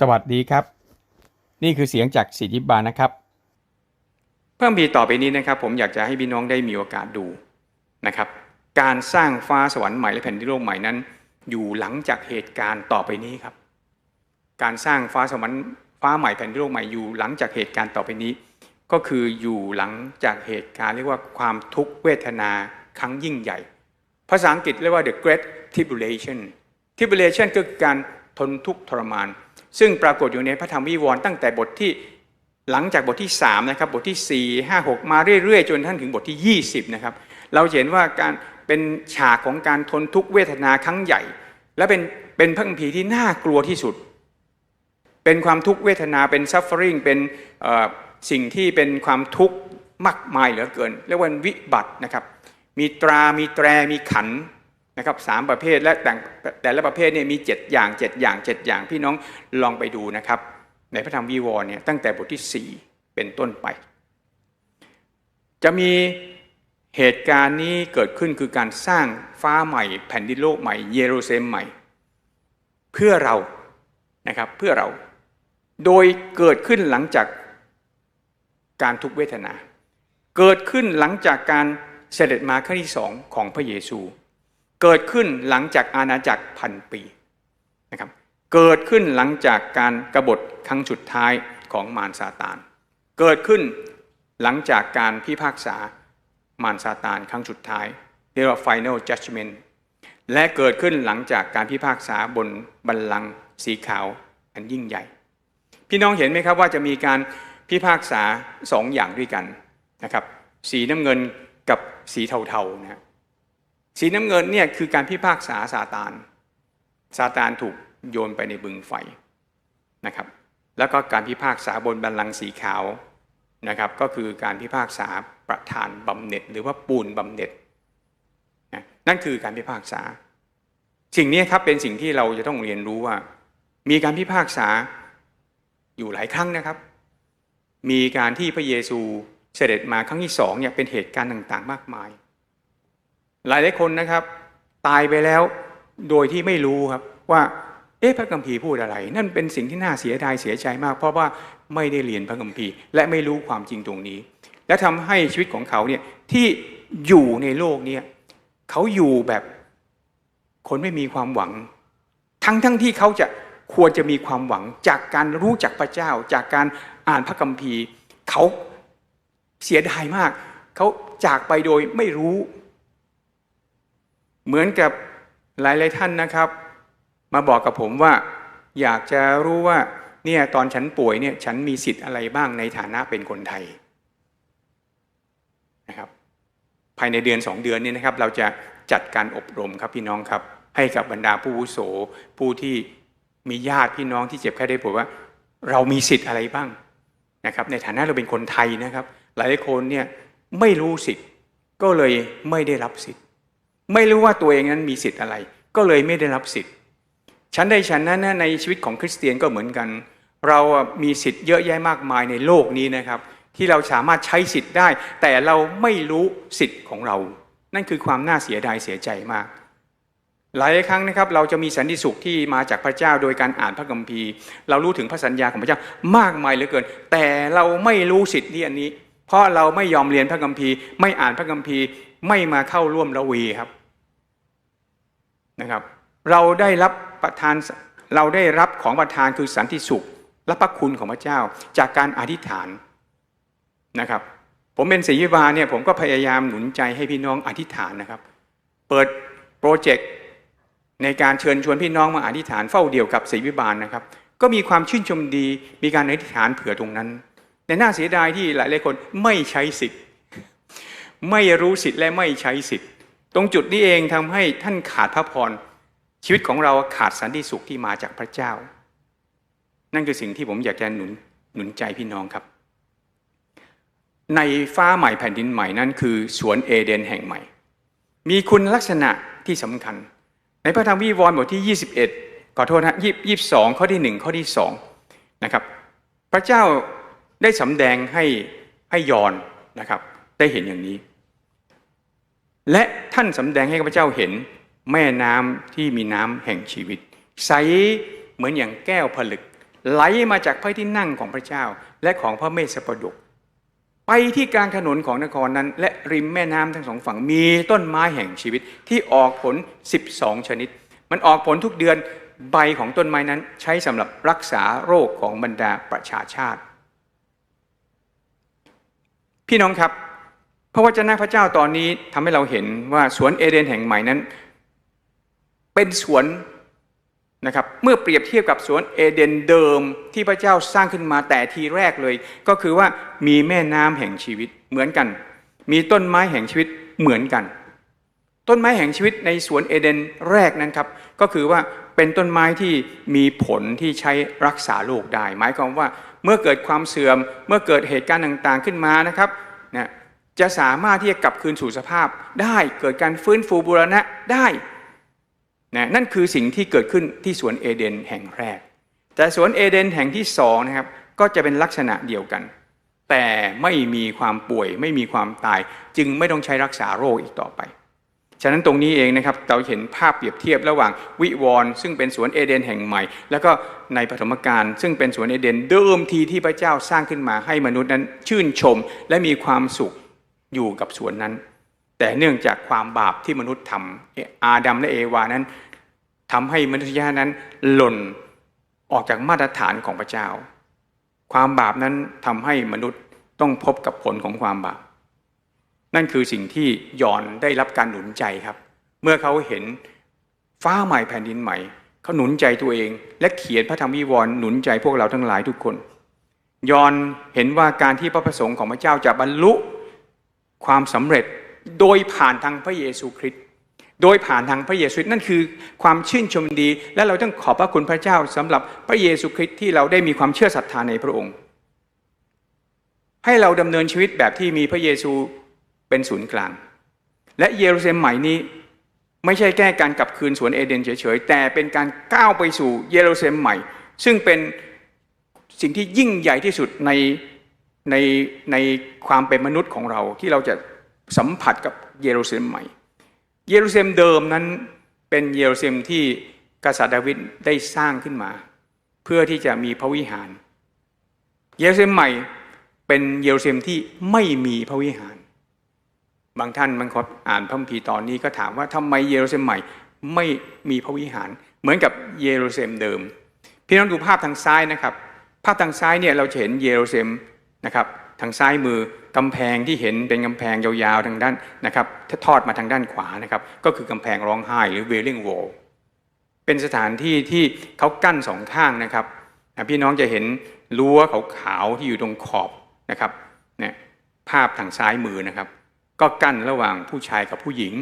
สวัสดีครับ นี่คือเสียงจากสิทธิบาลนะครับ เพิ่มพีต่อไปนี้นะครับ ผมอยากจะให้พี่น้องได้มีโอกาสดูนะครับ การสร้างฟ้าสวรรค์ใหม่และแผ่นดินโลกใหม่นั้น อยู่หลังจากเหตุการณ์ต่อไปนี้ครับ การสร้างฟ้าสวรรค์ฟ้าใหม่แผ่นดินโลกใหม่อยู่หลังจากเหตุการณ์ต่อไปนี้ ก็คืออยู่หลังจากเหตุการณ์เรียกว่าความทุกขเวทนาครั้งยิ่งใหญ่ ภาษาอังกฤษเรียกว่า the great tribulation tribulation ก็คือการทนทุกข์ทรมาน ซึ่งปรากฏอยู่ในพระธรรมวิวรณ์ตั้งแต่บทที่หลังจากบทที่3นะครับบทที่ 4 5 6 มาเรื่อยๆ จนท่านถึงบทที่ 20นะครับเราเห็นว่าการเป็นฉากของการทนทุกเวทนาครั้งใหญ่ และเป็นเป็นพระคัมภีร์ที่น่ากลัวที่สุด เป็นความทุกเวทนาเป็น suffering เป็นสิ่งที่เป็นความทุกข์มากมายเหลือเกินเรียกว่าวิบัตินะครับมีตรา มีแตร มีขัน นะครับสามประเภทและแต่แต่ละประเภทเนี่ยมี 7 อย่าง 7 อย่าง 7 อย่างพี่น้องลองไปดูนะครับ ในพระธรรมวีวรณ์เนี่ยตั้งแต่บทที่ 4 เป็นต้นไป จะมีเหตุการณ์นี้เกิดขึ้นคือการสร้างฟ้าใหม่ แผ่นดินโลกใหม่ เยรูซาเล็มใหม่ เพื่อเรานะครับเพื่อเราโดยเกิดขึ้นหลังจากการทุกเวทนา เกิดขึ้นหลังจากการเสด็จมาครั้งที่สองของพระเยซู เกิดขึ้นหลังจากอาณาจักรพันปีนะครับเกิดขึ้นหลังจากการกรบฏครั้งสุดท้ายของมารซาตาน เกิดขึ้นหลังจากการพิพากษามารซาตานครั้งสุดท้ายเรียกว่า final judgment และเกิดขึ้นหลังจากการพิพากษาบนบัลลังก์สีขาวอันยิ่งใหญ่ พี่น้องเห็นไหมครับว่าจะมีการพิพากษาสองอย่างด้วยกันนะครับสีน้ำเงินกับสีเทาๆนะ สีน้ำเงินเนี่ยคือการพิพากษาซาตานซาตานถูกโยนไปในบึงไฟนะครับ แล้วก็การพิพากษาบนบัลลังก์สีขาวนะครับ ก็คือการพิพากษาประธานบำเหน็จ หรือว่าปูนบำเหน็จนั่นคือการพิพากษา สิ่งนี้ครับเป็นสิ่งที่เราจะต้องเรียนรู้ว่า มีการพิพากษาอยู่หลายครั้งนะครับ มีการที่พระเยซูเสด็จมาครั้งที่สองเนี่ยเป็นเหตุการณ์ต่างๆ มากมาย หลายหลายคนนะครับ ตายไปแล้วโดยที่ไม่รู้ครับว่า เอ๊ะพระคัมภีพูดอะไร นั่นเป็นสิ่งที่น่าเสียดายเสียใจมาก เพราะว่าไม่ได้เรียนพระคัมภีและไม่รู้ความจริงตรงนี้ และทำให้ชีวิตของเขาเนี่ยที่อยู่ในโลกเนี่ยเขาอยู่แบบคนไม่มีความหวัง ทั้งทั้งที่เขาจะควรจะมีความหวังจากการรู้จักพระเจ้า จากการอ่านพระคัมภีร์ เขาเสียดายมาก เขาจากไปโดยไม่รู้ เหมือนกับหลายๆท่านนะครับ มาบอกกับผมว่า อยากจะรู้ว่าเนี่ยตอนฉันป่วยเนี่ยฉันมีสิทธิ์อะไรบ้างในฐานะเป็นคนไทยนะครับ ภายในเดือนสองเดือนนี้นะครับ เราจะจัดการอบรมครับพี่น้องครับ ให้กับบรรดาผู้วุโส ผู้ที่มีญาติพี่น้องที่เจ็บแค่ได้ป่วยว่า เรามีสิทธิ์อะไรบ้างนะครับ ในฐานะเราเป็นคนไทยนะครับ หลายคนเนี่ยไม่รู้สิทธิ์ก็เลยไม่ได้รับสิทธิ์ ไม่รู้ว่าตัวเองนั้นมีสิทธิ์อะไร ก็เลยไม่ได้รับสิทธิ์ฉันได้ฉันนั้นนะในชีวิตของคริสเตียนก็เหมือนกัน เรามีสิทธิ์เยอะแยะมากมายในโลกนี้นะครับ ที่เราสามารถใช้สิทธิ์ได้ แต่เราไม่รู้สิทธิ์ของเรา นั่นคือความน่าเสียดายเสียใจมาก หลายครั้งนะครับ เราจะมีสันติสุขที่มาจากพระเจ้าโดยการอ่านพระคัมภีร์ เรารู้ถึงพระสัญญาของพระเจ้ามากมายเหลือเกิน แต่เราไม่รู้สิทธิ์ที่อันนี้ เพราะเราไม่ยอมเรียนพระคัมภีร์ ไม่อ่านพระคัมภีร์ ไม่มาเข้าร่วมละวีครับนะครับ เราได้รับประทานเราได้รับของประทานคือสันติสุข และพระคุณของพระเจ้าจากการอธิษฐานนะครับ ผมเป็นศิษย์บาลเนี่ยผมก็พยายามหนุนใจให้พี่น้องอธิษฐานนะครับ เปิดโปรเจกต์ในการเชิญชวนพี่น้องมาอธิษฐานเฝ้าเดียวกับศิษย์บาลนะครับ ก็มีความชื่นชมดีมีการอธิษฐานเผื่อตรงนั้น แต่น่าเสียดายที่หลายหลายคนไม่ใช้สิทธิ์ ไม่รู้สิทธิ์และไม่ใช้สิทธิ์ ตรงจุดนี้เองทำให้ท่านขาดพระพร ชีวิตของเราขาดสันติสุขที่มาจากพระเจ้า นั่นคือสิ่งที่ผมอยากจะหนุนหนุนใจพี่น้องครับ ในฟ้าใหม่แผ่นดินใหม่นั่นคือสวนเอเดนแห่งใหม่ มีคุณลักษณะที่สำคัญ ในพระธรรมวิวรณ์บทที่ 21 ขอโทษนะยี่สิบสองข้อที่หนึ่งข้อที่สองนะครับ พระเจ้าได้สำแดงให้ให้ยอนนะครับ ได้เห็นอย่างนี้ และท่านสำแดงให้ข้าพเจ้าเห็นแม่น้ำที่มีน้ำแห่งชีวิต ใสเหมือนอย่างแก้วผลึก ไหลมาจากพระที่นั่งของพระเจ้า และของพระเมสสปดก ไปที่กลางถนนของนครนั้น และริมแม่น้ำทั้งสองฝั่งมีต้นไม้แห่งชีวิตที่ออกผล 12 ชนิด มันออกผลทุกเดือนใบของต้นไม้นั้นใช้สำหรับรักษาโรคของบรรดาประชาชาติ พี่น้องครับ พระวจนะพระเจ้าตอนนี้ทำให้เราเห็นว่าสวนเอเดนแห่งใหม่นั้น เป็นสวนนะครับเมื่อเปรียบเทียบกับสวนเอเดนเดิมที่พระเจ้าสร้างขึ้นมาแต่ทีแรกเลย ก็คือว่ามีแม่น้ำแห่งชีวิตเหมือนกัน มีต้นไม้แห่งชีวิตเหมือนกัน ต้นไม้แห่งชีวิตในสวนเอเดนแรกนั้นครับก็คือว่าเป็นต้นไม้ที่มีผลที่ใช้รักษาโรคได้ หมายความว่าเมื่อเกิดความเสื่อม เมื่อเกิดเหตุการณ์ต่างๆขึ้นมานะครับนะ จะสามารถที่จะกลับคืนสู่สภาพได้เกิดการฟื้นฟูบูรณะได้นะนั่นคือสิ่งที่เกิดขึ้นที่สวนเอเดนแห่งแรก แต่สวนเอเดนแห่งที่สองนะครับก็จะเป็นลักษณะเดียวกัน แต่ไม่มีความป่วยไม่มีความตาย จึงไม่ต้องใช้รักษาโรคอีกต่อไป ฉะนั้นตรงนี้เองนะครับเราเห็นภาพเปรียบเทียบระหว่างวิวรณ์ซึ่งเป็นสวนเอเดนแห่งใหม่ แล้วก็ในปฐมกาลซึ่งเป็นสวนเอเดนเดิมทีที่พระเจ้าสร้างขึ้นมาให้มนุษย์นั้นชื่นชมและมีความสุข อยู่กับสวนนั้น แต่เนื่องจากความบาปที่มนุษย์ทำอาดัมและเอวานั้นทำให้มนุษยชาตินั้นหล่นออกจากมาตรฐานของพระเจ้า ความบาปนั้นทำให้มนุษย์ต้องพบกับผลของความบาป นั่นคือสิ่งที่ยอนได้รับการหนุนใจครับ เมื่อเขาเห็นฟ้าใหม่แผ่นดินใหม่เขาหนุนใจตัวเอง และเขียนพระธรรมวิวรณ์หนุนใจพวกเราทั้งหลายทุกคน ยอนเห็นว่าการที่พระประสงค์ของพระเจ้าจะบรรลุ ความสำเร็จโดยผ่านทางพระเยซูคริสต์โดยผ่านทางพระเยซูนั่นคือความชื่นชมดี และเราต้องขอบพระคุณพระเจ้าสำหรับพระเยซูคริสต์ที่เราได้มีความเชื่อศรัทธาในพระองค์ ให้เราดำเนินชีวิตแบบที่มีพระเยซูเป็นศูนย์กลาง และเยรูซาเล็มใหม่นี้ไม่ใช่แก้การกลับคืนสวนเอเดนเฉยๆ แต่เป็นการก้าวไปสู่เยรูซาเล็มใหม่ ซึ่งเป็นสิ่งที่ยิ่งใหญ่ที่สุดใน ในในความเป็นมนุษย์ของเราที่เราจะสัมผัสกับเยรูซาเล็มใหม่ เยรูซาเล็มเดิมนั้นเป็นเยรูซาเล็มที่กษัตริย์ดาวิดได้สร้างขึ้นมา เพื่อที่จะมีพระวิหาร เยรูซาเล็มใหม่เป็นเยรูซาเล็มที่ไม่มีพระวิหาร บางท่านบางคนอ่านพระคัมภีร์ตอนนี้ก็ถามว่าทำไมเยรูซาเล็มใหม่ไม่มีพระวิหาร เหมือนกับเยรูซาเล็มเดิม พี่น้องดูภาพทางซ้ายนะครับ ภาพทางซ้ายเนี่ยเราจะเห็นเยรูซาเล็ม นะครับทางซ้ายมือกำแพงที่เห็นเป็นกำแพงยาวๆทางด้านนะครับถ้าทอดมาทางด้านขวานะครับก็คือกำแพงร้องไห้หรือ wailing wall เป็นสถานที่ที่เขากั้นสองข้างนะครับพี่น้องจะเห็นรั้วขาวๆที่อยู่ตรงขอบนะครับเนี่ยภาพทางซ้ายมือนะครับ ก็กั้นระหว่างผู้ชายกับผู้หญิง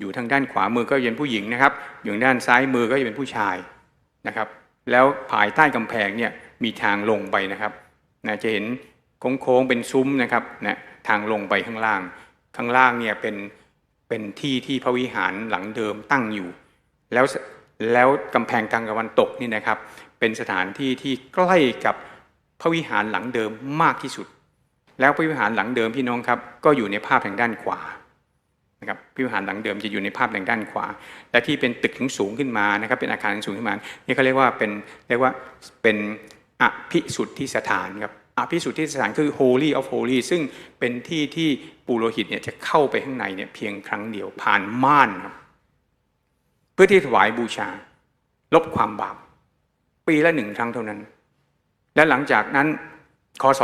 อยู่ทางด้านขวามือก็เป็นผู้หญิงนะครับ อยู่ด้านซ้ายมือก็จะเป็นผู้ชายนะครับ แล้วภายใต้กำแพงเนี่ยมีทางลงไปนะครับนะจะเห็น โค้งๆเป็นซุ้มนะครับนะทางลงไปข้างล่าง ข้างล่างเนี่ยเป็นเป็นที่ที่พระวิหารหลังเดิมตั้งอยู่ แล้วแล้วกำแพงทางตะวันตกนี่นะครับ เป็นสถานที่ที่ใกล้กับพระวิหารหลังเดิมมากที่สุด แล้วพระวิหารหลังเดิมพี่น้องครับก็อยู่ในภาพทางด้านขวานะครับพระวิหารหลังเดิมจะอยู่ในภาพทางด้านขวา และที่เป็นตึกสูงขึ้นมานะครับเป็นอาคารสูงขึ้นมานี่เขาเรียกว่าเป็นเรียกว่าเป็นอภิสุทธิสถานครับ อภิสุทธิสถานคือ Holy of Holy ซึ่งเป็นที่ที่ปุโรหิตเนี่ยจะเข้าไปข้างในเนี่ยเพียงครั้งเดียวผ่านม่านครับ เพื่อที่ถวายบูชา ลบความบาป ปีละหนึ่งครั้งเท่านั้น และหลังจากนั้นคศ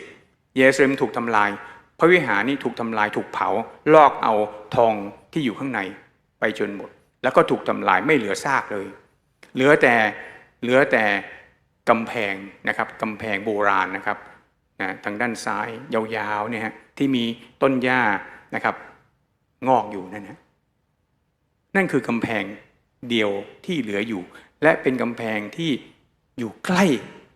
70 เยรูซาเล็มถูกทำลาย พระวิหารนี่ถูกทำลายถูกเผา ลอกเอาทองที่อยู่ข้างในไปจนหมด แล้วก็ถูกทำลายไม่เหลือซากเลย เหลือแต่เหลือแต่ กำแพงนะครับกำแพงโบราณนะครับนะทางด้านซ้ายยาวๆเนี่ยฮะที่มีต้นหญ้านะครับงอกอยู่นั่นนะนั่นคือกำแพงเดียวที่เหลืออยู่ และเป็นกำแพงที่อยู่ใกล้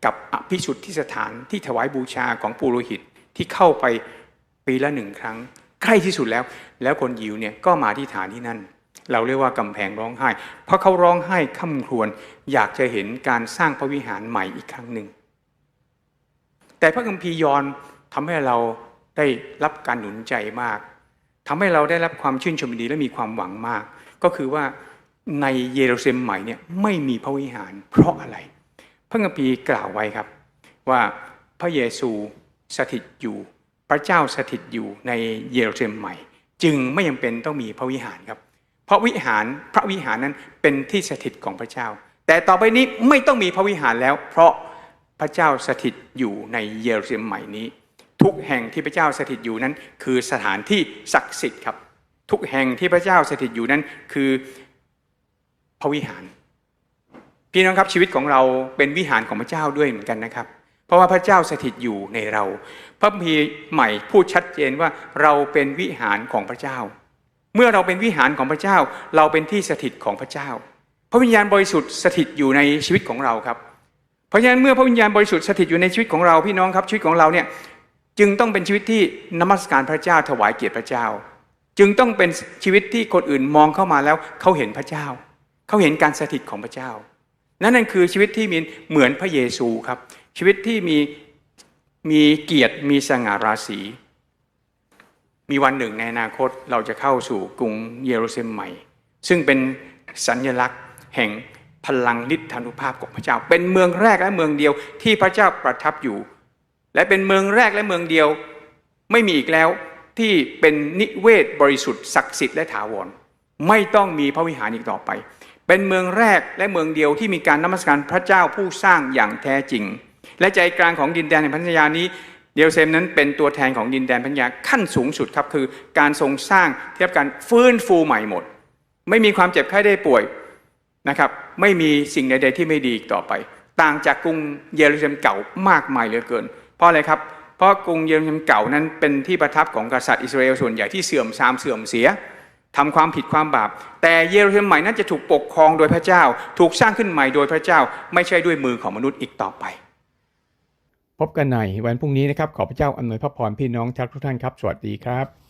กับอภิสุทธิสถานที่ถวายบูชาของปุโรหิตที่เข้าไปปีละหนึ่งครั้ง ใกล้ที่สุดแล้ว แล้วคนยิวเนี่ยก็มาที่ฐานที่นั่น เราเรียกว่ากำแพงร้องไห้ เพราะเขาร้องไห้ค่ำครวญอยากจะเห็นการสร้างพระวิหารใหม่อีกครั้งหนึ่ง แต่พระคัมภีร์ยอนทำให้เราได้รับการหนุนใจมากทำให้เราได้รับความชื่นชมดีและมีความหวังมาก ก็คือว่าในเยรูซาเล็มใหม่เนี่ยไม่มีพระวิหาร เพราะอะไร พระคัมภีร์กล่าวไว้ครับ ว่าพระเยซูสถิตอยู่ พระเจ้าสถิตอยู่ในเยรูซาเล็มใหม่ จึงไม่จำเป็นต้องมีพระวิหารครับ เพราะวิหารพระวิหารนั้นเป็นที่สถิตของพระเจ้า แต่ต่อไปนี้ไม่ต้องมีพระวิหารแล้ว เพราะพระเจ้าสถิตอยู่ในเยรูซาเล็มใหม่นี้ ทุกแห่งที่พระเจ้าสถิตอยู่นั้น คือสถานที่ศักดิ์สิทธิ์ครับ ทุกแห่งที่พระเจ้าสถิตอยู่นั้นคือพระวิหาร พี่น้องครับชีวิตของเราเป็นวิหารของพระเจ้าด้วยเหมือนกันนะครับ เพราะว่าพระเจ้าสถิตอยู่ในเรา พระคัมภีใหม่พูดชัดเจนว่าเราเป็นวิหารของพระเจ้า เมื่อเราเป็นวิหารของพระเจ้า เราเป็นที่สถิตของพระเจ้า พระวิญญาณบริสุทธิ์สถิตอยู่ในชีวิตของเราครับ เพราะฉะนั้นเมื่อพระวิญญาณบริสุทธิ์สถิตอยู่ในชีวิตของเราพี่น้องครับชีวิตของเราเนี่ยจึงต้องเป็นชีวิตที่นมัสการพระเจ้าถวายเกียรติพระเจ้า จึงต้องเป็นชีวิตที่คนอื่นมองเข้ามาแล้วเขาเห็นพระเจ้า เขาเห็นการสถิตของพระเจ้า นั่นนั่นคือชีวิตที่มีเหมือนพระเยซูครับ ชีวิตที่มีมีเกียรติมีสง่าราศี มีวันหนึ่งในอนาคตเราจะเข้าสู่กรุงเยรูซาเล็มใหม่ ซึ่งเป็นสัญลักษณ์แห่งพลังฤทธานุภาพของพระเจ้า เป็นเมืองแรกและเมืองเดียวที่พระเจ้าประทับอยู่ และเป็นเมืองแรกและเมืองเดียวไม่มีอีกแล้วที่เป็นนิเวศบริสุทธิ์ศักดิ์สิทธิ์และถาวรไม่ต้องมีพระวิหารอีกต่อไป เป็นเมืองแรกและเมืองเดียวที่มีการนมัสการพระเจ้าผู้สร้างอย่างแท้จริง และใจกลางของดินแดนแห่งพันธยานี้ เยรูซาเล็มนั้นเป็นตัวแทนของดินแดนพันยาขั้นสูงสุดครับคือการทรงสร้างเที่รับการฟื้นฟูใหม่หมด ไม่มีความเจ็บไข้ได้ป่วยนะครับไม่มีสิ่งใดๆที่ไม่ดีอีกต่อไป ต่างจากกรุงเยรูซาเล็มเก่ามากมายเหลือเกิน เพราะอะไรครับเพราะกรุงเยรูซาเล็มเก่านั้นเป็นที่ประทับของกษัตริย์อิสราเอลส่วนใหญ่ที่เสื่อมทรามเสื่อมเสียทำความผิดความบาป แต่เยรูซาเล็มใหม่นั้นจะถูกปกครองโดยพระเจ้า ถูกสร้างขึ้นใหม่โดยพระเจ้า ไม่ใช่ด้วยมือของมนุษย์อีกต่อไป พบกันในวันพรุ่งนี้นะครับ ขอพระเจ้าอำนวยพระพรพี่น้องทุกท่านครับ สวัสดีครับ